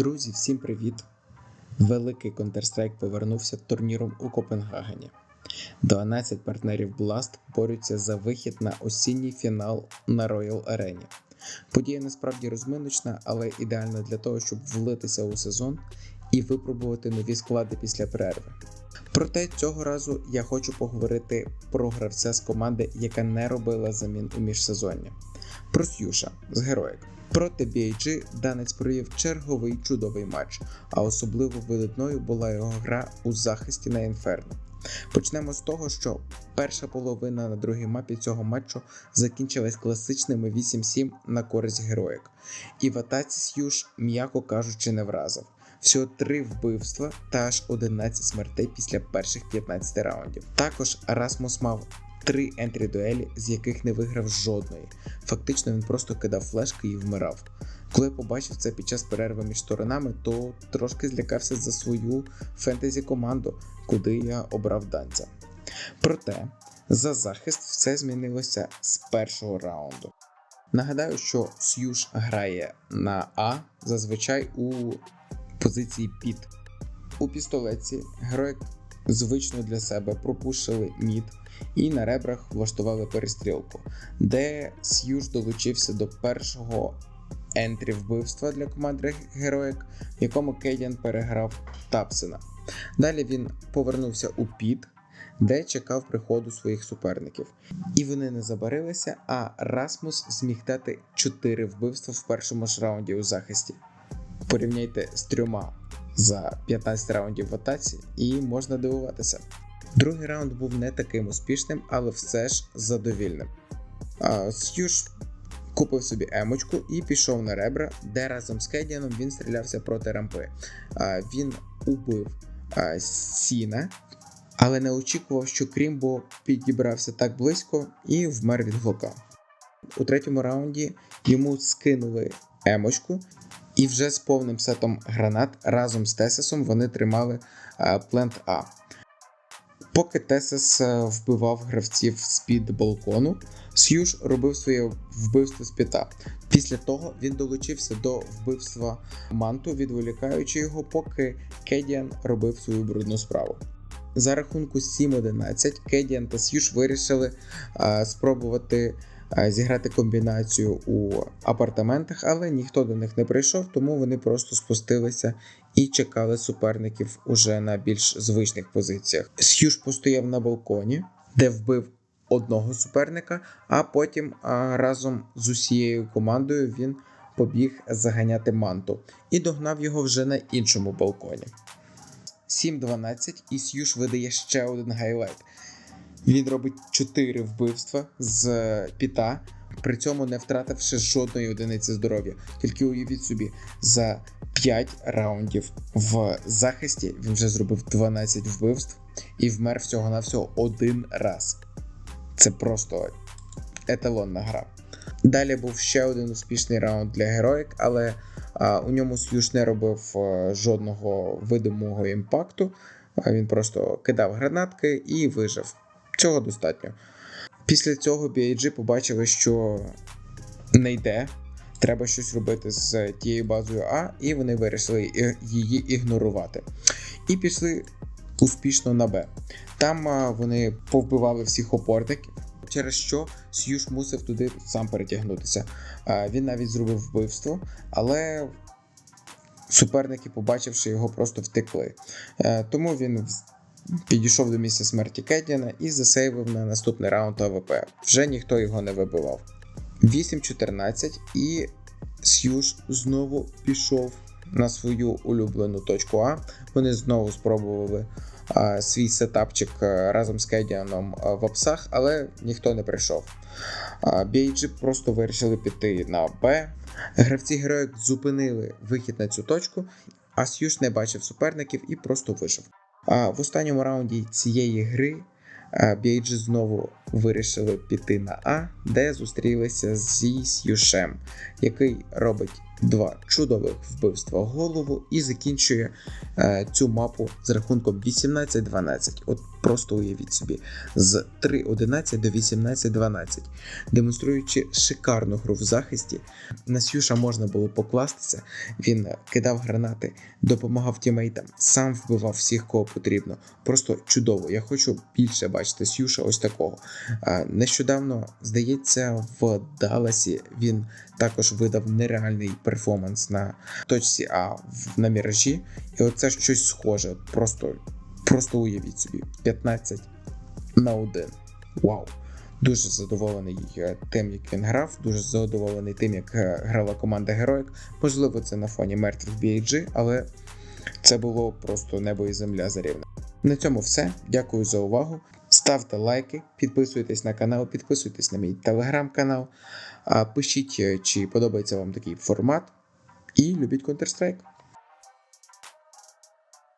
Друзі, всім привіт! Великий Counter-Strike повернувся турніром у Копенгагені. 12 партнерів Blast борються за вихід на осінній фінал на Royal Arena. Подія насправді розминочна, але ідеальна для того, щоб влитися у сезон і випробувати нові склади після перерви. Проте цього разу я хочу поговорити про гравця з команди, яка не робила замін у міжсезоння. Про Сюша з героїк. Проти BIG данець провів черговий чудовий матч, а особливо видатною була його гра у захисті на Інферно. Почнемо з того, що перша половина на другій мапі цього матчу закінчилась класичними 8-7 на користь героїк. І в атаці Сьюж, м'яко кажучи, не вразив. Всього 3 вбивства та аж 11 смертей після перших 15 раундів. Також Расмус мав три ентрі дуелі, з яких не виграв жодної. Фактично він просто кидав флешки і вмирав. Коли я побачив це під час перерви між сторонами, то трошки злякався за свою фентезі команду, куди я обрав данця. Проте за захист все змінилося з першого раунду. Нагадаю, що Сьюж грає на А зазвичай у позиції під. У пістолетці герой звично для себе пропушили мід і на ребрах влаштували перестрілку, де Сьюж долучився до першого ентрі вбивства для команди героїк, в якому Кейдіан переграв Тапсена. Далі він повернувся у під, де чекав приходу своїх суперників. І вони не забарилися, а Расмус зміг дати 4 вбивства в першому ж раунді у захисті. Порівняйте з трьома за 15 раундів в атаці, і можна дивуватися. Другий раунд був не таким успішним, але все ж задовільним. Сьюж купив собі емочку і пішов на ребра, де разом з Кедіаном він стрілявся проти рампи. Він убив Сіна, але не очікував, що Крімбо підібрався так близько і вмер від глока. У третьому раунді йому скинули емочку, і вже з повним сетом гранат разом з Тесесом вони тримали плент А. Поки Тесес вбивав гравців з-під балкону, Сьюж робив своє вбивство з п'ята. Після того він долучився до вбивства манту, відволікаючи його, поки Кедіан робив свою брудну справу. За рахунку 7-11 Кедіан та Сьюж вирішили а, спробувати а, зіграти комбінацію у апартаментах, але ніхто до них не прийшов, тому вони просто спустилися і чекали суперників уже на більш звичних позиціях. Сьюж постояв на балконі, де вбив одного суперника, а потім а, разом з усією командою він побіг заганяти манту і догнав його вже на іншому балконі. 7-12 і Сьюж видає ще один гайлайт. Він робить 4 вбивства з піта, при цьому не втративши жодної одиниці здоров'я. Тільки уявіть собі, за 5 раундів в захисті він вже зробив 12 вбивств і вмер всього-навсього один раз. Це просто еталонна гра. Далі був ще один успішний раунд для героїк, але а, у ньому Сьюж не робив а, жодного видимого імпакту. А, він просто кидав гранатки і вижив. Цього достатньо. Після цього BIG побачили, що не йде. Треба щось робити з тією базою А, і вони вирішили її ігнорувати. І пішли успішно на Б. Там вони повбивали всіх опорників, через що Сьюж мусив туди сам перетягнутися. Він навіть зробив вбивство, але суперники, побачивши його, просто втекли. Е, тому він підійшов до місця смерті Кедіана і засейвив на наступний раунд АВП. Вже ніхто його не вибивав. 8-14 і Сьюж знову пішов на свою улюблену точку А. Вони знову спробували а, свій сетапчик а, разом з Кедіаном в апсах, але ніхто не прийшов. BIG просто вирішили піти на Б. Гравці героїк зупинили вихід на цю точку, а Сьюж не бачив суперників і просто вижив. А в останньому раунді цієї гри BIG знову вирішили піти на А, де зустрілися зі С'юшем, який робить два чудових вбивства голову і закінчує е, цю мапу з рахунком 18-12. От Просто уявіть собі, з 3.11 до 18.12, демонструючи шикарну гру в захисті, на Сюша можна було покластися. Він кидав гранати, допомагав тімейтам, сам вбивав всіх, кого потрібно. Просто чудово. Я хочу більше бачити Сюша ось такого. А, Нещодавно, здається, в Далласі він також видав нереальний перформанс на точці А на міражі. І оце щось схоже. Просто, просто уявіть собі: 15 на 1. Вау! Дуже задоволений е, тим, як він грав, дуже задоволений тим, як е, грала команда Героїк. Можливо, це на фоні мертвих BAG, але це було просто небо і земля зарівне. На цьому все. Дякую за увагу. Ставте лайки, підписуйтесь на канал, підписуйтесь на мій телеграм-канал. Пишіть, е, чи подобається вам такий формат. І любіть Counter-Strike.